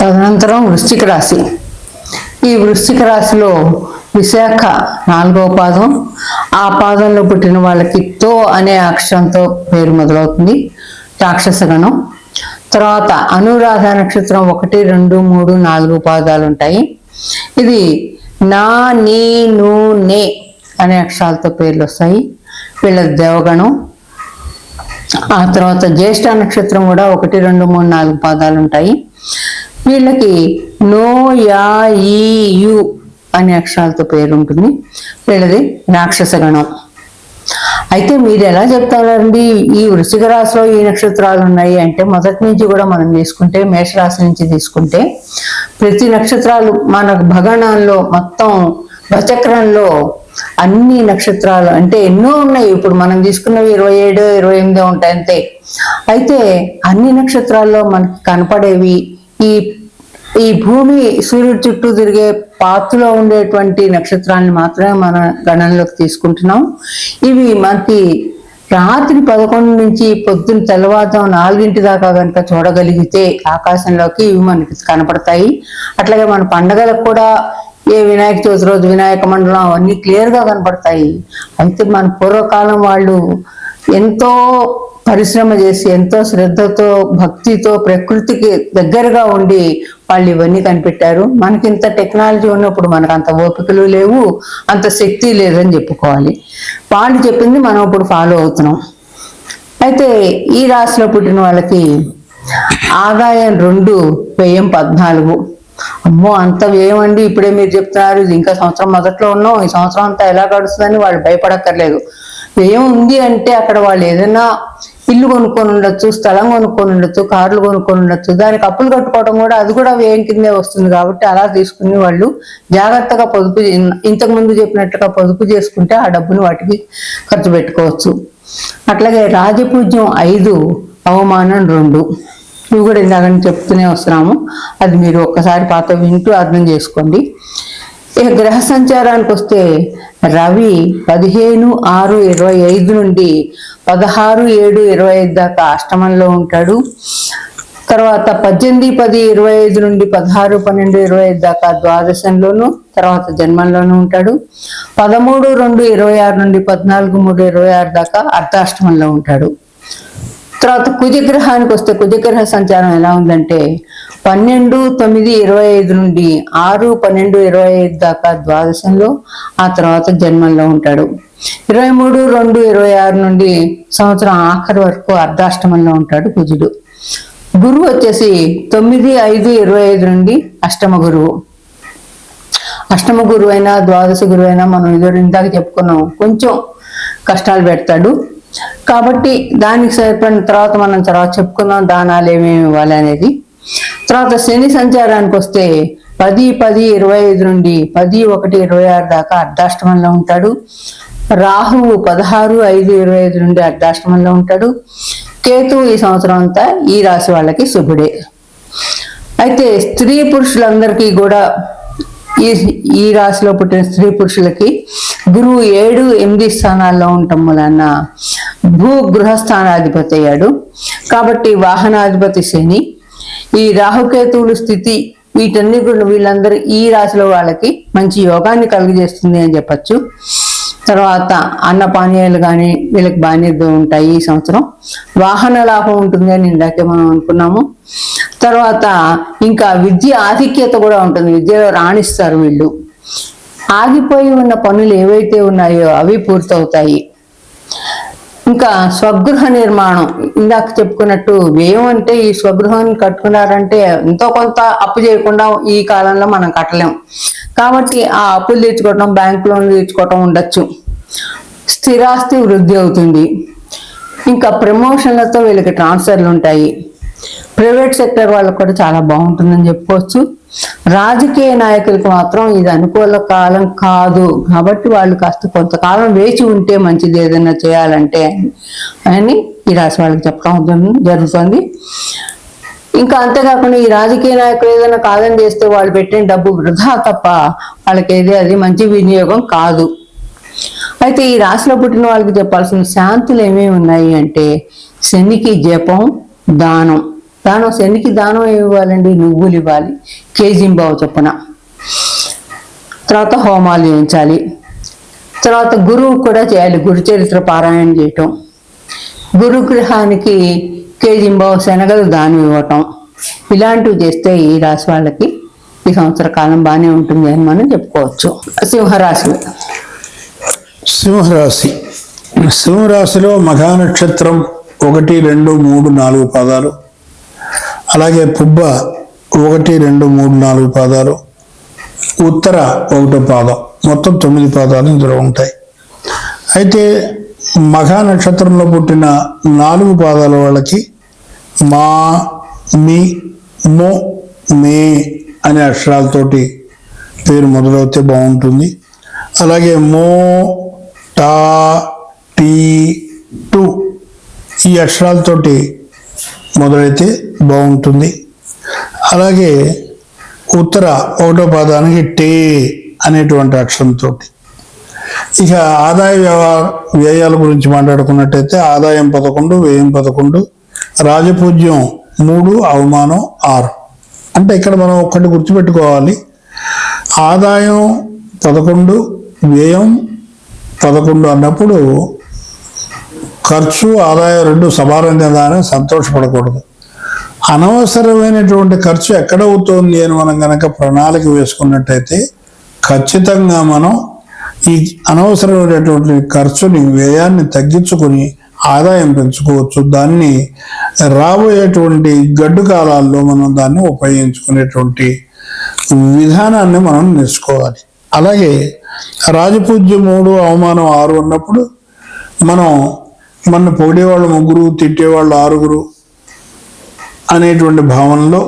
తదనంతరం వృశ్చిక రాశి. ఈ వృశ్చిక రాశిలో విశాఖ నాలుగవ పాదం. ఆ పాదంలో పుట్టిన వాళ్ళకి తో అనే అక్షరంతో పేరు మొదలవుతుంది. రాక్షసగణం తర్వాత అనురాధ నక్షత్రం ఒకటి రెండు మూడు నాలుగు పాదాలు ఉంటాయి. ఇది నా నీ నూ నే అనే అక్షరాలతో పేర్లు వస్తాయి. వీళ్ళ దేవగణం. ఆ తర్వాత జ్యేష్ఠ నక్షత్రం కూడా ఒకటి రెండు మూడు నాలుగు పాదాలు ఉంటాయి. వీళ్ళకి నో యా ఈ యు అనే అక్షరాలతో పేరు ఉంటుంది వీళ్ళది రాక్షస గణం. అయితే మీరు ఎలా చెప్తారండి? ఈ వృశ్చిక రాశిలో ఈ నక్షత్రాలు ఉన్నాయి అంటే మొదటి నుంచి కూడా మనం తీసుకుంటే మేషరాశి నుంచి తీసుకుంటే ప్రతి నక్షత్రాలు మన భగణంలో మొత్తం భచక్రంలో అన్ని నక్షత్రాలు అంటే ఎన్నో ఉన్నాయి. ఇప్పుడు మనం తీసుకున్నవి ఇరవై ఏడు ఇరవై ఎనిమిదో ఉంటాయి అంతే. అయితే అన్ని నక్షత్రాల్లో మనకి కనపడేవి ఈ ఈ భూమి సూర్యుడి చుట్టూ తిరిగే పాత్రలో ఉండేటువంటి నక్షత్రాన్ని మాత్రమే మన గణనలోకి తీసుకుంటున్నాం. ఇవి మనకి రాత్రి పదకొండు నుంచి పొద్దున్న తెల్లవారుజాము నాలుగింటి దాకా కనుక చూడగలిగితే ఆకాశంలోకి ఇవి మనకి కనపడతాయి. అట్లాగే మన పండగలకు కూడా ఏ వినాయక చవితి రోజు వినాయక మండలం అవన్నీ క్లియర్గా కనపడతాయి. అయితే మన పూర్వకాలం వాళ్ళు ఎంతో పరిశ్రమ చేసి ఎంతో శ్రద్ధతో భక్తితో ప్రకృతికి దగ్గరగా ఉండి వాళ్ళు ఇవన్నీ కనిపెట్టారు. మనకి ఇంత టెక్నాలజీ ఉన్నప్పుడు మనకు అంత ఓపికలు లేవు అంత శక్తి లేదని చెప్పుకోవాలి. వాళ్ళు చెప్పింది మనం ఇప్పుడు ఫాలో అవుతున్నాం. అయితే ఈ రాశిలో పుట్టిన వాళ్ళకి ఆదాయం రెండు వ్యయం పద్నాలుగు. అమ్మో అంత వ్యయమండి ఇప్పుడే మీరు చెప్తున్నారు. ఇది ఇంకా సంవత్సరం మొదట్లో ఉన్నాం. ఈ సంవత్సరం అంతా ఎలా గడుస్తుందని వాళ్ళు భయపడక్కర్లేదు. వ్యయం ఉంది అంటే అక్కడ వాళ్ళు ఏదైనా ఇల్లు కొనుక్కొని ఉండొచ్చు స్థలం కొనుక్కొని ఉండొచ్చు కార్లు కొనుక్కొని ఉండొచ్చు. దానికి అప్పులు కట్టుకోవడం కూడా అది కూడా వ్యయం కిందే వస్తుంది కాబట్టి అలా తీసుకుని వాళ్ళు జాగ్రత్తగా పొదుపు ఇంతకు ముందు చెప్పినట్టుగా పొదుపు చేసుకుంటే ఆ డబ్బును వాటికి ఖర్చు పెట్టుకోవచ్చు. అట్లాగే రాజపూజ్యం ఐదు అవమానం రెండు. ఇవి కూడా ఇందాకని చెప్తూనే వస్తున్నాము. అది మీరు ఒక్కసారి పాత వింటూ అర్థం చేసుకోండి. ఇక గ్రహ సంచారానికి వస్తే రవి పదిహేను ఆరు ఇరవై ఐదు నుండి పదహారు ఏడు ఇరవై ఐదు దాకా అష్టమంలో ఉంటాడు. తర్వాత పద్దెనిమిది పది ఇరవై ఐదు నుండి పదహారు పన్నెండు ఇరవై ఐదు దాకా ద్వాదశంలోను తర్వాత జన్మంలోనూ ఉంటాడు. పదమూడు రెండు ఇరవై ఆరు నుండి పద్నాలుగు మూడు ఇరవై ఆరు దాకా అర్ధాష్టమంలో ఉంటాడు. తర్వాత కుజగ్రహానికి వస్తే కుజగ్రహ సంచారం ఎలా ఉందంటే పన్నెండు తొమ్మిది ఇరవై ఐదు నుండి ఆరు పన్నెండు ఇరవై ఐదు దాకా ద్వాదశంలో ఆ తర్వాత జన్మంలో ఉంటాడు. ఇరవై మూడు రెండు ఇరవై ఆరు నుండి సంవత్సరం ఆఖరి వరకు అర్ధాష్టమంలో ఉంటాడు కుజుడు. గురువు వచ్చేసి తొమ్మిది ఐదు ఇరవై ఐదు నుండి అష్టమ గురువు. అష్టమ గురువైనా ద్వాదశ గురువు అయినా మనం ఇదో ఇందాక చెప్పుకున్నాం కొంచెం కష్టాలు పెడతాడు. కాబట్టి దానికి సరిపడిన తర్వాత మనం తర్వాత చెప్పుకుందాం దానాలు ఏమేమి ఇవ్వాలి అనేది. తర్వాత శని సంచారానికి వస్తే పది పది ఇరవై ఐదు నుండి పది ఒకటి ఇరవై ఆరు దాకా అర్ధాష్టమంలో ఉంటాడు. రాహువు పదహారు ఐదు ఇరవై ఐదు నుండి అర్ధాష్టమంలో ఉంటాడు. కేతు ఈ సంవత్సరం అంతా ఈ రాశి వాళ్ళకి శుభుడే. అయితే స్త్రీ పురుషులందరికీ కూడా ఈ ఈ రాశిలో పుట్టిన స్త్రీ పురుషులకి గురువు ఏడు ఎనిమిది స్థానాల్లో ఉండటం వలన భూ గృహస్థానాధిపతి అయ్యాడు. కాబట్టి వాహనాధిపతి శని. ఈ రాహుకేతువులు స్థితి వీటన్ని కూడా వీళ్ళందరూ ఈ రాశిలో వాళ్ళకి మంచి యోగాన్ని కలుగజేస్తుంది అని చెప్పచ్చు. తర్వాత అన్న పానీయాలు కానీ వీళ్ళకి బాగానే ఉంటాయి ఈ సంవత్సరం. వాహన లాభం ఉంటుంది అని ఇందాకే మనం అనుకున్నాము. తర్వాత ఇంకా విద్య ఆధిక్యత కూడా ఉంటుంది. విద్యలో రాణిస్తారు వీళ్ళు. ఆగిపోయి ఉన్న పనులు ఏవైతే ఉన్నాయో అవి పూర్తవుతాయి. ఇంకా స్వగృహ నిర్మాణం. ఇందాక చెప్పుకున్నట్టు వ్యయం అంటే ఈ స్వగృహాన్ని కట్టుకున్నారంటే ఎంతో కొంత అప్పు చేయకుండా ఈ కాలంలో మనం కట్టలేం. కాబట్టి ఆ అప్పులు తీర్చుకోవటం బ్యాంక్ లోన్లు తీర్చుకోవటం ఉండొచ్చు. స్థిరాస్తి వృద్ధి అవుతుంది. ఇంకా ప్రమోషన్లతో వీళ్ళకి ట్రాన్స్ఫర్లు ఉంటాయి. ప్రైవేట్ సెక్టర్ వాళ్ళకి కూడా చాలా బాగుంటుందని చెప్పుకోవచ్చు. రాజకీయ నాయకులకు మాత్రం ఇది అనుకూల కాలం కాదు. కాబట్టి వాళ్ళు కాస్త కొంతకాలం వేచి ఉంటే మంచిది ఏదైనా చేయాలంటే అని ఈ రాశి వాళ్ళకి చెప్పడం జరుగుతుంది. ఇంకా అంతేకాకుండా ఈ రాజకీయ నాయకులు ఏదైనా కాదని చేస్తే వాళ్ళు పెట్టిన డబ్బు వృధా తప్ప వాళ్ళకి ఏది అది మంచి వినియోగం కాదు. అయితే ఈ రాశిలో పుట్టిన వాళ్ళకి చెప్పాల్సిన శాంతులు ఏమేమి ఉన్నాయి అంటే శనికి జపం దానం. దానం శనికి దానం ఇవ్వాలండి? నువ్వులు ఇవ్వాలి. కేజీ చొప్పున. తర్వాత హోమాలు చేయించాలి. తర్వాత గురువు కూడా చేయాలి. గురు చరిత్ర పారాయణ చేయటం. గురుగ్రహానికి కేజింబావు శనగలు దానం ఇవ్వటం. ఇలాంటివి చేస్తే ఈ రాశి వాళ్ళకి ఈ సంవత్సర కాలం బాగానే ఉంటుంది అని మనం చెప్పుకోవచ్చు. సింహరాశి. సింహరాశి. సింహరాశిలో మఘా నక్షత్రం ఒకటి రెండు మూడు నాలుగు పదాలు. అలాగే పుబ్బ ఒకటి రెండు మూడు నాలుగు పాదాలు ఉత్తర ఒకటో పాదం. మొత్తం తొమ్మిది పాదాలు ఇందులో ఉంటాయి. అయితే మఘా నక్షత్రంలో పుట్టిన నాలుగు పాదాల వాళ్ళకి మా మీ మో మే అనే అక్షరాలతోటి పేరు మొదలవుతే బాగుంటుంది. అలాగే మో టా టీ టు ఈ అక్షరాలతోటి మొదలైతే బాగుంటుంది. అలాగే ఉత్తర ఒకటో పాదానికి టే అనేటువంటి అక్షరంతో ఇక ఆదాయ వ్యవహార వ్యయాల గురించి మాట్లాడుకున్నట్టయితే ఆదాయం పదకొండు వ్యయం పదకొండు రాజపూజ్యం మూడు అవమానం ఆరు. అంటే ఇక్కడ మనం ఒక్కటి గుర్తుపెట్టుకోవాలి. ఆదాయం పదకొండు వ్యయం పదకొండు అన్నప్పుడు ఖర్చు ఆదాయం రెండు సమానం కదా అని సంతోషపడకూడదు. అనవసరమైనటువంటి ఖర్చు ఎక్కడ అవుతోంది అని మనం కనుక ప్రణాళిక వేసుకున్నట్టయితే ఖచ్చితంగా మనం ఈ అనవసరమైనటువంటి ఖర్చుని వ్యయాన్ని తగ్గించుకొని ఆదాయం పెంచుకోవచ్చు. దాన్ని రాబోయేటువంటి గడ్డు కాలాల్లో మనం దాన్ని ఉపయోగించుకునేటువంటి విధానాన్ని మనం నేర్చుకోవాలి. అలాగే రాజపూజ్యం మూడు అవమానం ఆరు ఉన్నప్పుడు మనం మన పొగిడేవాళ్ళు ముగ్గురు తిట్టేవాళ్ళు ఆరుగురు అనేటువంటి భావనలో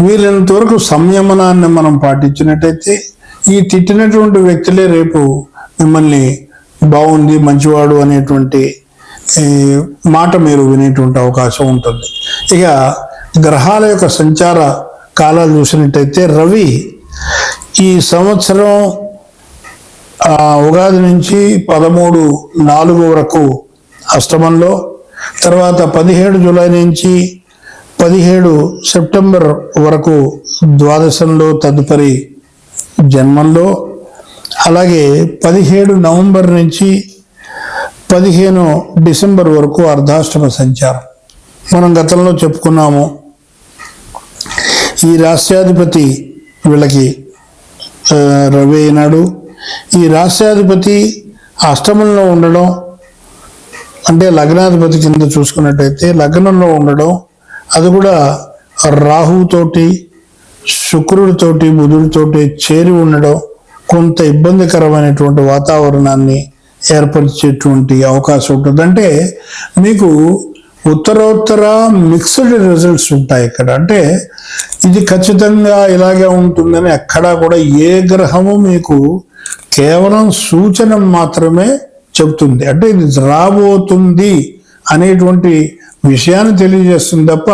వీలైనంత వరకు సంయమనాన్ని మనం పాటించినట్టయితే ఈ తిట్టినటువంటి వ్యక్తులే రేపు మిమ్మల్ని బాగుంది మంచివాడు అనేటువంటి ఈ, మాట మీరు వినేటువంటి అవకాశం ఉంటుంది. ఇక గ్రహాల యొక్క సంచార కాలాలు చూసినట్టయితే రవి ఈ సంవత్సరం ఆ, ఉగాది నుంచి పదమూడు నాలుగు వరకు అష్టమంలో తర్వాత పదిహేడు జూలై నుంచి పదిహేడు సెప్టెంబర్ వరకు ద్వాదశంలో తదుపరి జన్మంలో అలాగే పదిహేడు నవంబర్ నుంచి పదిహేను డిసెంబర్ వరకు అర్ధాష్టమ సంచారం. మనం గతంలో చెప్పుకున్నాము ఈ రాష్ట్రాధిపతి వీళ్ళకి రవి అయినాడు. ఈ రాష్ట్రాధిపతి అష్టమంలో ఉండడం అంటే లగ్నాధిపతి కింద చూసుకున్నట్టయితే లగ్నంలో ఉండడం అది కూడా రాహుతోటి శుక్రుడితోటి బుధుడితోటి చేరి ఉండడం కొంత ఇబ్బందికరమైనటువంటి వాతావరణాన్ని ఏర్పరిచేటువంటి అవకాశం ఉంటుంది. అంటే మీకు ఉత్తరోత్తర మిక్స్డ్ రిజల్ట్స్ ఉంటాయి ఇక్కడ. అంటే ఇది ఖచ్చితంగా ఇలాగే ఉంటుందని ఎక్కడా కూడా ఏ గ్రహము మీకు కేవలం సూచన మాత్రమే చెబుతుంది. అంటే ఇది రాబోతుంది అనేటువంటి విషయాన్ని తెలియజేస్తుంది తప్ప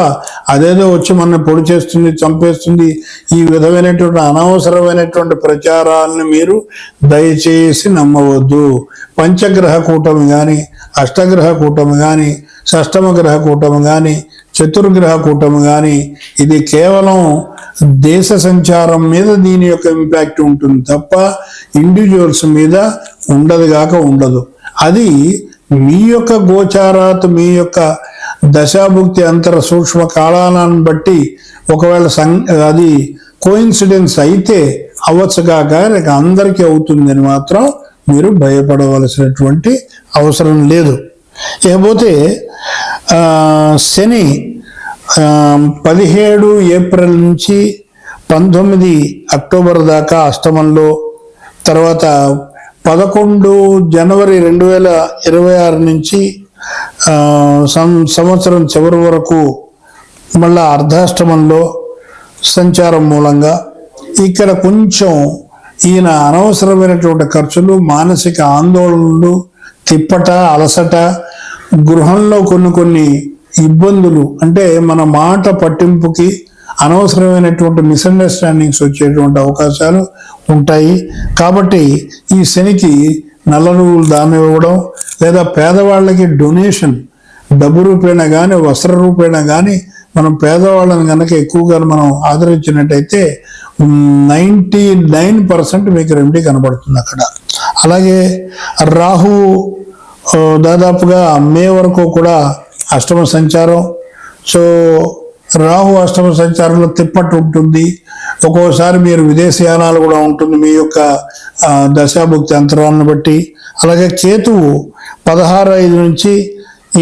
అదేదో వచ్చి మన పొడి చేస్తుంది చంపేస్తుంది ఈ విధమైనటువంటి అనవసరమైనటువంటి ప్రచారాలను మీరు దయచేసి నమ్మవద్దు. పంచగ్రహ కూటమి కానీ అష్టగ్రహ కూటమి కానీ షష్టమ గ్రహ కూటమి కానీ చతుర్గ్రహ కూటమి కానీ ఇది కేవలం దేశ సంచారం మీద దీని యొక్క ఇంపాక్ట్ ఉంటుంది తప్ప ఇండివిజువల్స్ మీద ఉండదు కాక ఉండదు. అది మీ యొక్క గోచారాత్ మీ యొక్క దశాభుక్తి అంతర సూక్ష్మ కాలాలను బట్టి ఒకవేళ సం అది కోయిన్సిడెన్స్ అయితే అవ్వచ్చు కాక లేక అందరికీ అవుతుందని మాత్రం మీరు భయపడవలసినటువంటి అవసరం లేదు. ఇకపోతే శని పదిహేడు ఏప్రిల్ నుంచి పంతొమ్మిది అక్టోబర్ దాకా అష్టమంలో తర్వాత పదకొండు జనవరి రెండు వేల ఇరవై ఆరు నుంచి సం- సంవత్సరం చివరి వరకు మళ్ళా అర్ధాష్టమంలో సంచారం మూలంగా ఇక్కడ కొంచెం ఈయన అనవసరమైనటువంటి ఖర్చులు మానసిక ఆందోళనలు తిప్పట అలసట గృహంలో కొన్ని కొన్ని ఇబ్బందులు అంటే మన మాట పట్టింపుకి అనవసరమైనటువంటి మిస్అండర్స్టాండింగ్స్ వచ్చేటువంటి అవకాశాలు ఉంటాయి. కాబట్టి ఈ శనికి నల్ల నువ్వులు దానం ఇవ్వడం లేదా పేదవాళ్ళకి డొనేషన్ డబ్బు రూపేణ కానీ వస్త్ర రూపేణ కానీ మనం పేదవాళ్ళని కనుక ఎక్కువగా మనం ఆదరించినట్టయితే నైంటీ నైన్ పర్సెంట్ మీకు రెమెడీ కనబడుతుంది అక్కడ. అలాగే రాహు దాదాపుగా మే వరకు కూడా అష్టమ సంచారం. సో రాహు అష్టమ సంచారంలో తిప్పట్టు ఉంటుంది. ఒక్కోసారి మీరు విదేశయానాలు కూడా ఉంటుంది మీ యొక్క దశాభుక్తి అంతరాలను బట్టి. అలాగే కేతువు పదహారు ఐదు నుంచి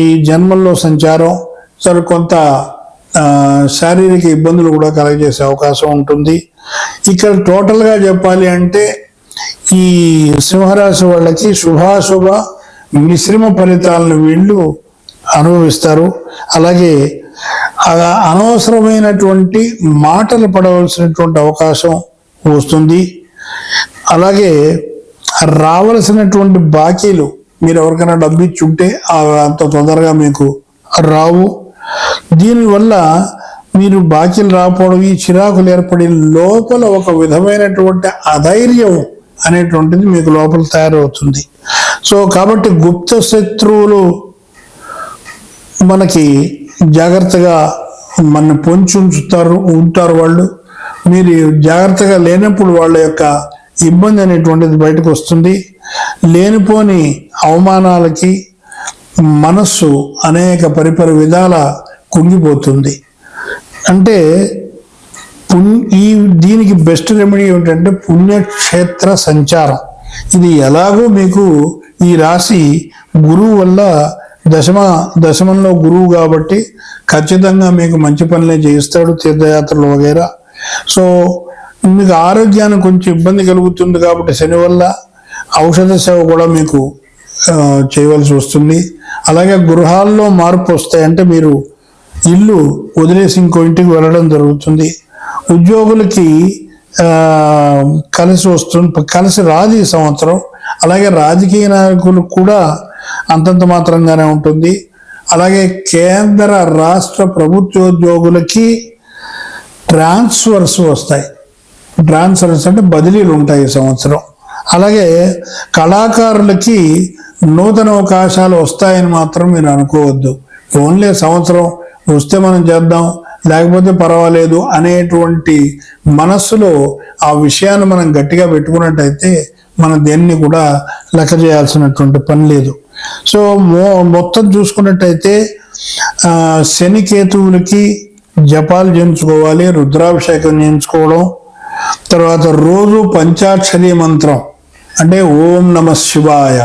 ఈ జన్మల్లో సంచారం సరే కొంత శారీరక ఇబ్బందులు కూడా కలగజేసే అవకాశం ఉంటుంది. ఇక్కడ టోటల్గా చెప్పాలి అంటే ఈ సింహరాశి వాళ్ళకి శుభాశుభ మిశ్రమ ఫలితాలను వీళ్ళు అనుభవిస్తారు. అలాగే అనవసరమైనటువంటి మాటలు పడవలసినటువంటి అవకాశం వస్తుంది. అలాగే రావలసినటువంటి బాకీలు మీరు ఎవరికైనా డబ్బు ఇచ్చి ఉంటే అవి అంత తొందరగా మీకు రావు. దీనివల్ల మీరు బాకీలు రాకపోవడం ఈ చిరాకులు ఏర్పడి లోపల ఒక విధమైనటువంటి అధైర్యం అనేటువంటిది మీకు లోపల తయారవుతుంది. సో కాబట్టి గుప్త శత్రువులు మనకి జాగ్రత్తగా మన పొంచి ఉంచుతారు ఉంటారు వాళ్ళు. మీరు జాగ్రత్తగా లేనప్పుడు వాళ్ళ యొక్క ఇబ్బంది అనేటువంటిది బయటకు వస్తుంది. లేనిపోని అవమానాలకి మనస్సు అనేక పరిపరి విధాల కుంగిపోతుంది. అంటే ఈ దీనికి బెస్ట్ రెమెడీ ఏమిటంటే పుణ్యక్షేత్ర సంచారం. ఇది ఎలాగో మీకు ఈ రాశి గురువు వల్ల దశమ దశమంలో గురువు కాబట్టి ఖచ్చితంగా మీకు మంచి పనులే చేయిస్తాడు తీర్థయాత్రలు వగేరా. సో మీకు ఆరోగ్యానికి కొంచెం ఇబ్బంది కలుగుతుంది కాబట్టి శని వల్ల ఔషధ సేవ కూడా మీకు చేయవలసి వస్తుంది. అలాగే గృహాల్లో మార్పు వస్తాయంటే మీరు ఇల్లు వదిలేసి ఇంకో ఇంటికి వెళ్ళడం జరుగుతుంది. ఉద్యోగులకి కలిసి వస్తుంది కలిసి రాదు ఈ సంవత్సరం. అలాగే రాజకీయ నాయకులు కూడా అంతంత మాత్రంగానే ఉంటుంది. అలాగే కేంద్ర రాష్ట్ర ప్రభుత్వోద్యోగులకి ట్రాన్స్ఫర్స్ వస్తాయి. ట్రాన్స్ఫర్స్ అంటే బదిలీలు ఉంటాయి ఈ సంవత్సరం. అలాగే కళాకారులకి నూతన అవకాశాలు వస్తాయని మాత్రం మీరు అనుకోవద్దు. ఓన్లీ సంవత్సరం వస్తే మనం చేద్దాం లేకపోతే పర్వాలేదు అనేటువంటి మనస్సులో ఆ విషయాన్ని మనం గట్టిగా పెట్టుకున్నట్టయితే మనం దేన్ని కూడా లెక్క చేయాల్సినటువంటి పని లేదు. సో మొత్తం చూసుకున్నట్టయితే ఆ, శని కేతువులకి జపాలు చేయించుకోవాలి రుద్రాభిషేకం చేయించుకోవడం తర్వాత రోజు పంచాక్షరి మంత్రం అంటే ఓం నమ శివాయ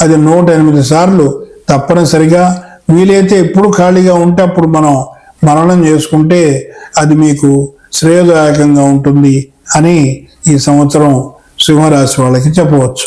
అది నూట ఎనిమిది సార్లు తప్పనిసరిగా వీలైతే ఎప్పుడు ఖాళీగా ఉంటే అప్పుడు మనం మరణం చేసుకుంటే అది మీకు శ్రేయదాయకంగా ఉంటుంది అని ఈ సంవత్సరం సింహరాశి వాళ్ళకి చెప్పవచ్చు.